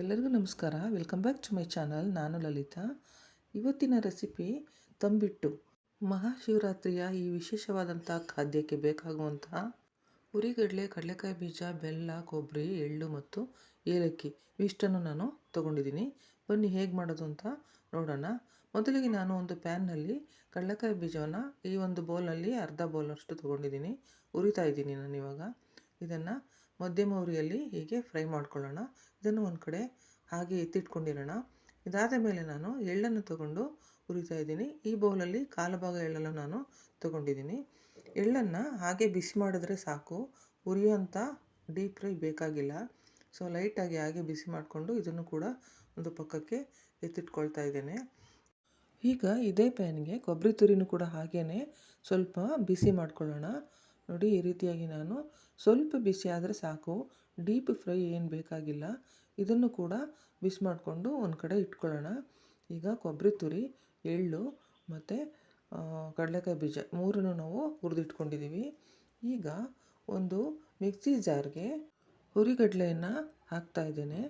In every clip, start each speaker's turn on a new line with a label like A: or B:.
A: ಎಲ್ಲರಿಗೂ ನಮಸ್ಕಾರ. Welcome back to my channel ನಾನು ಲಲಿತಾ. ಇವತ್ತಿನ ರೆಸಿಪಿ ತಂಬಿಟ್ಟು ಮಹಾಶಿವರಾತ್ರಿಯ ಈ ವಿಶೇಷವಾದಂಥ ಖಾದ್ಯಕ್ಕೆ ಬೇಕಾಗುವಂತಹ ಹುರಿಗಡಲೆ ಕಡಲೆಕಾಯಿ ಬೀಜ, ಬೆಲ್ಲ, ಕೊಬ್ಬರಿ, ಎಳ್ಳು ಮತ್ತು ಏಲಕ್ಕಿ ಇಷ್ಟನ್ನು ನಾನು ತಗೊಂಡಿದ್ದೀನಿ. ಬನ್ನಿ ಹೇಗೆ ಮಾಡೋದು ಅಂತ ನೋಡೋಣ. ಮೊದಲಿಗೆ ನಾನು ಒಂದು ಪ್ಯಾನ್ನಲ್ಲಿ ಕಡಲೆಕಾಯಿ ಬೀಜವನ್ನು ಈ ಒಂದು ಬೌಲ್ನಲ್ಲಿ ಅರ್ಧ ಬೌಲಷ್ಟು ತೊಗೊಂಡಿದ್ದೀನಿ. ಉರಿತಾ ಇದ್ದೀನಿ ನಾನು ಇವಾಗ ಇದನ್ನು ಮಧ್ಯಮ ಉರಿಯಲ್ಲಿ ಹೀಗೆ ಫ್ರೈ ಮಾಡ್ಕೊಳ್ಳೋಣ. ಇದನ್ನು ಒಂದು ಕಡೆ ಹಾಗೆ ಎತ್ತಿಟ್ಕೊಂಡಿರೋಣ. ಇದಾದ ಮೇಲೆ ನಾನು ಎಳ್ಳನ್ನು ತಗೊಂಡು ಹುರಿತಾ ಇದ್ದೀನಿ. ಈ ಬೌಲಲ್ಲಿ ಕಾಲು ಭಾಗ ಎಳ್ಳನ್ನು ನಾನು ತಗೊಂಡಿದ್ದೀನಿ. ಎಳ್ಳನ್ನು ಹಾಗೆ ಬಿಸಿ ಮಾಡಿದ್ರೆ ಸಾಕು. ಉರಿಯೋಂಥ ಡೀಪ್ ಫ್ರೈ ಬೇಕಾಗಿಲ್ಲ. ಸೊ, ಲೈಟಾಗಿ ಹಾಗೆ ಬಿಸಿ ಮಾಡಿಕೊಂಡು ಇದನ್ನು ಕೂಡ ಒಂದು ಪಕ್ಕಕ್ಕೆ ಎತ್ತಿಟ್ಕೊಳ್ತಾ ಇದ್ದೇನೆ. ಈಗ ಇದೇ ಪ್ಯಾನ್ಗೆ ಕೊಬ್ಬರಿ ತುರಿನೂ ಕೂಡ ಹಾಗೇ ಸ್ವಲ್ಪ ಬಿಸಿ ಮಾಡ್ಕೊಳ್ಳೋಣ. ನೋಡಿ, ಈ ರೀತಿಯಾಗಿ ನಾನು ಸ್ವಲ್ಪ ಬಿಸಿ ಆದರೆ ಸಾಕು. ಡೀಪ್ ಫ್ರೈ ಏನು ಬೇಕಾಗಿಲ್ಲ. ಇದನ್ನು ಕೂಡ ಬಿಸಿ ಮಾಡಿಕೊಂಡು ಒಂದು ಕಡೆ ಇಟ್ಕೊಳ್ಳೋಣ. ಈಗ ಕೊಬ್ಬರಿ ತುರಿ, ಎಳ್ಳು ಮತ್ತು ಕಡಲೆಕಾಯಿ ಬೀಜ ಮೂರನ್ನು ನಾವು ಹುರಿದಿಟ್ಕೊಂಡಿದ್ದೀವಿ ಈಗ ಒಂದು ಮಿಕ್ಸಿ ಜಾರ್ಗೆ ಹುರಿಗಡಲೆಯನ್ನು ಹಾಕ್ತಾ ಇದ್ದೇನೆ.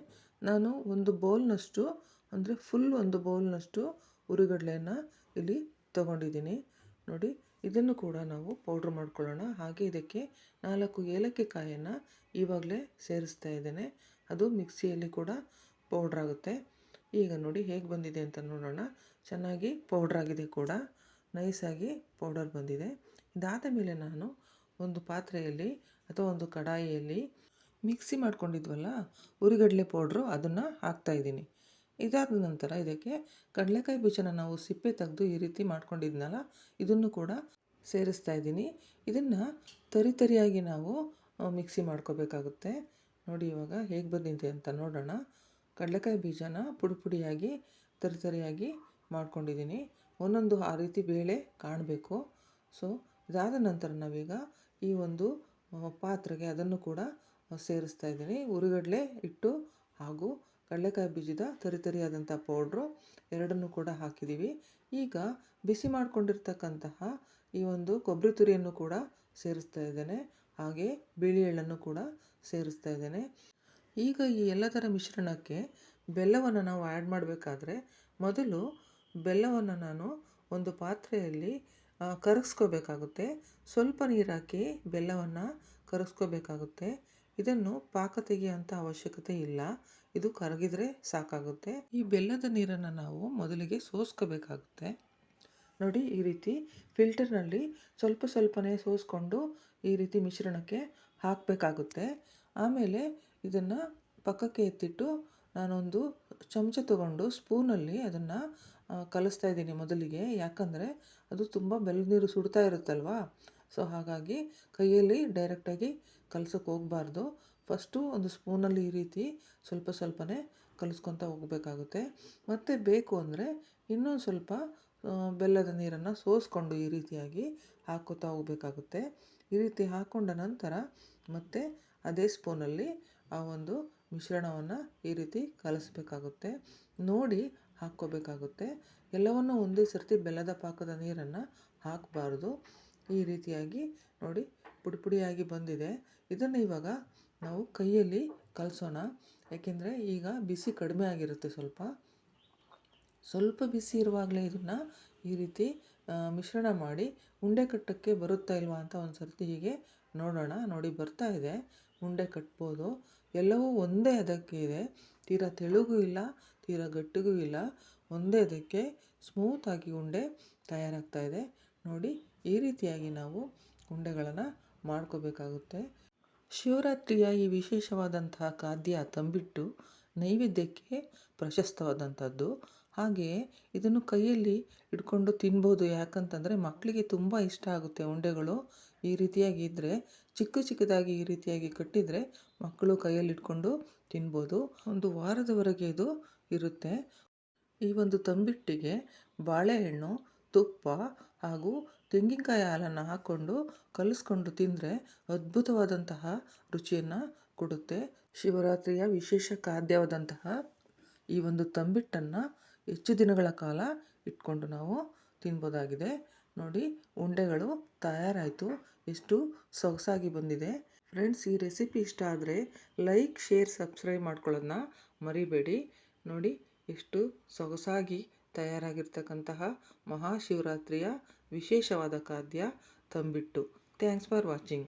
A: ನಾನು ಒಂದು ಬೌಲ್ನಷ್ಟು, ಅಂದರೆ ಫುಲ್ ಒಂದು ಬೌಲ್ನಷ್ಟು ಹುರಿಗಡಲೆಯನ್ನು ಇಲ್ಲಿ ತಗೊಂಡಿದ್ದೀನಿ. ನೋಡಿ ಇದನ್ನು ಕೂಡ ನಾವು ಪೌಡ್ರ್ ಮಾಡ್ಕೊಳ್ಳೋಣ. ಹಾಗೆ ಇದಕ್ಕೆ ನಾಲ್ಕು ಏಲಕ್ಕಿ ಕಾಯನ್ನು ಇವಾಗಲೇ ಸೇರಿಸ್ತಾ ಇದ್ದೇನೆ. ಅದು ಮಿಕ್ಸಿಯಲ್ಲಿ ಕೂಡ ಪೌಡ್ರ್ ಆಗುತ್ತೆ. ಈಗ ನೋಡಿ ಹೇಗೆ ಬಂದಿದೆ ಅಂತ ನೋಡೋಣ. ಚೆನ್ನಾಗಿ ಪೌಡ್ರ್ ಆಗಿದೆ ಕೂಡ. ನೈಸಾಗಿ ಪೌಡರ್ ಬಂದಿದೆ. ಇದಾದ ಮೇಲೆ ನಾನು ಒಂದು ಪಾತ್ರೆಯಲ್ಲಿ ಅಥವಾ ಒಂದು ಕಡಾಯಿಯಲ್ಲಿ ಮಿಕ್ಸಿ ಮಾಡ್ಕೊಂಡಿದ್ವಲ್ಲ, ಉರಿಗಡಲೆ ಪೌಡ್ರು ಅದನ್ನು ಹಾಕ್ತಾಯಿದ್ದೀನಿ ಇದಾದ ನಂತರ ಇದಕ್ಕೆ ಕಡಲೆಕಾಯಿ ಬೀಜನ ನಾವು ಸಿಪ್ಪೆ ತೆಗೆದು ಈ ರೀತಿ ಮಾಡ್ಕೊಂಡಿದ್ನಲ್ಲ, ಇದನ್ನು ಕೂಡ ಸೇರಿಸ್ತಾ ಇದ್ದೀನಿ. ಇದನ್ನು ತರಿ ತರಿಯಾಗಿ ನಾವು ಮಿಕ್ಸಿ ಮಾಡ್ಕೋಬೇಕಾಗುತ್ತೆ. ನೋಡಿ ಇವಾಗ ಹೇಗೆ ಬಂದಿದೆ ಅಂತ ನೋಡೋಣ. ಕಡಲೆಕಾಯಿ ಬೀಜನ ಪುಡಿ ಪುಡಿಯಾಗಿ ತರಿ ತರಿಯಾಗಿ ಮಾಡ್ಕೊಂಡಿದ್ದೀನಿ. ಒಂದೊಂದು ಆ ರೀತಿ ಬೇಳೆ ಕಾಣಬೇಕು. ಸೊ ಇದಾದ ನಂತರ ನಾವೀಗ ಈ ಒಂದು ಪಾತ್ರೆಗೆ ಅದನ್ನು ಕೂಡ ಸೇರಿಸ್ತಾ ಇದ್ದೀನಿ. ಉರುಗಡಲೆ ಇಟ್ಟು ಹಾಗೂ ಕಡಲೆಕಾಯಿ ಬೀಜದ ತರಿ ತರಿಯಾದಂಥ ಪೌಡ್ರು ಎರಡನ್ನು ಕೂಡ ಹಾಕಿದ್ದೀವಿ. ಈಗ ಬಿಸಿ ಮಾಡಿಕೊಂಡಿರ್ತಕ್ಕಂತಹ ಈ ಒಂದು ಕೊಬ್ಬರಿ ತುರಿಯನ್ನು ಕೂಡ ಸೇರಿಸ್ತಾ ಇದ್ದೇನೆ. ಹಾಗೆ ಬಿಳಿ ಎಳ್ಳನ್ನು ಕೂಡ ಸೇರಿಸ್ತಾ ಇದ್ದೇನೆ. ಈಗ ಈ ಎಲ್ಲ ಥರ ಮಿಶ್ರಣಕ್ಕೆ ಬೆಲ್ಲವನ್ನು ನಾವು ಆ್ಯಡ್ ಮಾಡಬೇಕಾದ್ರೆ ಮೊದಲು ಬೆಲ್ಲವನ್ನು ನಾನು ಒಂದು ಪಾತ್ರೆಯಲ್ಲಿ ಕರಗಿಸ್ಕೋಬೇಕಾಗುತ್ತೆ. ಸ್ವಲ್ಪ ನೀರು ಹಾಕಿ ಬೆಲ್ಲವನ್ನು ಕರಗಿಸ್ಕೋಬೇಕಾಗುತ್ತೆ. ಇದನ್ನು ಪಾಕ ತೆಗೆಯುವಂಥ ಅವಶ್ಯಕತೆ ಇಲ್ಲ. ಇದು ಕರಗಿದ್ರೆ ಸಾಕಾಗುತ್ತೆ. ಈ ಬೆಲ್ಲದ ನೀರನ್ನು ನಾವು ಮೊದಲಿಗೆ ಸೋಸ್ಕೋಬೇಕಾಗುತ್ತೆ. ನೋಡಿ ಈ ರೀತಿ ಫಿಲ್ಟರ್ನಲ್ಲಿ ಸ್ವಲ್ಪ ಸ್ವಲ್ಪನೇ ಸೋಸ್ಕೊಂಡು ಈ ರೀತಿ ಮಿಶ್ರಣಕ್ಕೆ ಹಾಕಬೇಕಾಗುತ್ತೆ. ಆಮೇಲೆ ಇದನ್ನು ಪಕ್ಕಕ್ಕೆ ಎತ್ತಿಟ್ಟು ನಾನೊಂದು ಚಮಚ ತಗೊಂಡು ಸ್ಪೂನಲ್ಲಿ ಅದನ್ನು ಕಲಿಸ್ತಾ ಇದ್ದೀನಿ ಮೊದಲಿಗೆ. ಯಾಕಂದರೆ ಅದು ತುಂಬ ಬೆಲ್ಲದ ನೀರು ಸುಡ್ತಾ ಇರುತ್ತಲ್ವಾ? ಸೊ ಹಾಗಾಗಿ ಕೈಯಲ್ಲಿ ಡೈರೆಕ್ಟಾಗಿ ಕಲ್ಸೋಕ್ಕೆ ಹೋಗಬಾರ್ದು. ಫಸ್ಟು ಒಂದು ಸ್ಪೂನಲ್ಲಿ ಈ ರೀತಿ ಸ್ವಲ್ಪ ಸ್ವಲ್ಪನೇ ಕಲಿಸ್ಕೊತಾ ಹೋಗಬೇಕಾಗುತ್ತೆ. ಮತ್ತು ಬೇಕು ಅಂದರೆ ಇನ್ನೊಂದು ಸ್ವಲ್ಪ ಬೆಲ್ಲದ ನೀರನ್ನು ಸೋಸ್ಕೊಂಡು ಈ ರೀತಿಯಾಗಿ ಹಾಕೋತಾ ಹೋಗಬೇಕಾಗುತ್ತೆ. ಈ ರೀತಿ ಹಾಕ್ಕೊಂಡ ನಂತರ ಮತ್ತೆ ಅದೇ ಸ್ಪೂನಲ್ಲಿ ಆ ಒಂದು ಮಿಶ್ರಣವನ್ನು ಈ ರೀತಿ ಕಲಿಸ್ಬೇಕಾಗುತ್ತೆ. ನೋಡಿ ಹಾಕ್ಕೋಬೇಕಾಗುತ್ತೆ. ಎಲ್ಲವನ್ನು ಒಂದೇ ಸರ್ತಿ ಬೆಲ್ಲದ ಪಾಕದ ನೀರನ್ನು ಹಾಕಬಾರ್ದು. ಈ ರೀತಿಯಾಗಿ ನೋಡಿ ಪುಡಿ ಪುಡಿಯಾಗಿ ಬಂದಿದೆ. ಇದನ್ನು ಇವಾಗ ನಾವು ಕೈಯಲ್ಲಿ ಕಲಸೋಣ. ಯಾಕೆಂದರೆ ಈಗ ಬಿಸಿ ಕಡಿಮೆ ಆಗಿರುತ್ತೆ ಸ್ವಲ್ಪ. ಸ್ವಲ್ಪ ಬಿಸಿ ಇರುವಾಗಲೇ ಇದನ್ನು ಈ ರೀತಿ ಮಿಶ್ರಣ ಮಾಡಿ ಉಂಡೆ ಕಟ್ಟಕ್ಕೆ ಬರುತ್ತಾ ಇಲ್ವಾ ಅಂತ ಒಂದು ಸರ್ತಿ ಹೀಗೆ ನೋಡೋಣ. ನೋಡಿ ಬರ್ತಾ ಇದೆ. ಉಂಡೆ ಕಟ್ಬೋದು. ಎಲ್ಲವೂ ಒಂದೇ ಅದಕ್ಕೆ ಇದೆ. ತೀರಾ ತೆಳುಗೂ ಇಲ್ಲ, ತೀರಾ ಗಟ್ಟಿಗೂ ಇಲ್ಲ. ಒಂದೇ ಅದಕ್ಕೆ ಸ್ಮೂತಾಗಿ ಉಂಡೆ ತಯಾರಾಗ್ತಾ ಇದೆ. ನೋಡಿ ಈ ರೀತಿಯಾಗಿ ನಾವು ಉಂಡೆಗಳನ್ನು ಮಾಡ್ಕೋಬೇಕಾಗುತ್ತೆ. ಶಿವರಾತ್ರಿಯ ಈ ವಿಶೇಷವಾದಂತಹ ಖಾದ್ಯ ತಂಬಿಟ್ಟು ನೈವೇದ್ಯಕ್ಕೆ ಪ್ರಶಸ್ತವಾದಂಥದ್ದು. ಹಾಗೆಯೇ ಇದನ್ನು ಕೈಯಲ್ಲಿ ಇಟ್ಕೊಂಡು ತಿನ್ಬೋದು. ಯಾಕಂತಂದರೆ ಮಕ್ಕಳಿಗೆ ತುಂಬ ಇಷ್ಟ ಆಗುತ್ತೆ ಉಂಡೆಗಳು. ಈ ರೀತಿಯಾಗಿ ಇದ್ದರೆ ಚಿಕ್ಕ ಚಿಕ್ಕದಾಗಿ ಈ ರೀತಿಯಾಗಿ ಕಟ್ಟಿದರೆ ಮಕ್ಕಳು ಕೈಯಲ್ಲಿ ಇಟ್ಕೊಂಡು ತಿನ್ಬೋದು. ಒಂದು ವಾರದವರೆಗೆ ಇದು ಇರುತ್ತೆ. ಈ ಒಂದು ತಂಬಿಟ್ಟಿಗೆ ಬಾಳೆಹಣ್ಣು, ತುಪ್ಪ ಹಾಗೂ ತೆಂಗಿನಕಾಯಿ ಹಾಲನ್ನು ಹಾಕ್ಕೊಂಡು ಕಲಸ್ಕೊಂಡು ತಿಂದರೆ ಅದ್ಭುತವಾದಂತಹ ರುಚಿಯನ್ನು ಕೊಡುತ್ತೆ. ಶಿವರಾತ್ರಿಯ ವಿಶೇಷ ಖಾದ್ಯವಾದಂತಹ ಈ ಒಂದು ತಂಬಿಟ್ಟನ್ನು ಹೆಚ್ಚು ದಿನಗಳ ಕಾಲ ಇಟ್ಕೊಂಡು ನಾವು ತಿನ್ಬೋದಾಗಿದೆ. ನೋಡಿ, ಉಂಡೆಗಳು ತಯಾರಾಯಿತು. ಎಷ್ಟು ಸೊಗಸಾಗಿ ಬಂದಿದೆ. ಫ್ರೆಂಡ್ಸ್, ಈ ರೆಸಿಪಿ ಇಷ್ಟ ಆದರೆ ಲೈಕ್, ಶೇರ್, ಸಬ್ಸ್ಕ್ರೈಬ್ ಮಾಡ್ಕೊಳ್ಳೋದನ್ನ ಮರಿಬೇಡಿ. ನೋಡಿ, ಎಷ್ಟು ಸೊಗಸಾಗಿ ತಯಾರಾಗಿರ್ತಕ್ಕಂತಹ ಮಹಾಶಿವರಾತ್ರಿಯ ವಿಶೇಷವಾದ ಖಾದ್ಯ ತಂಬಿಟ್ಟು. Thanks for watching.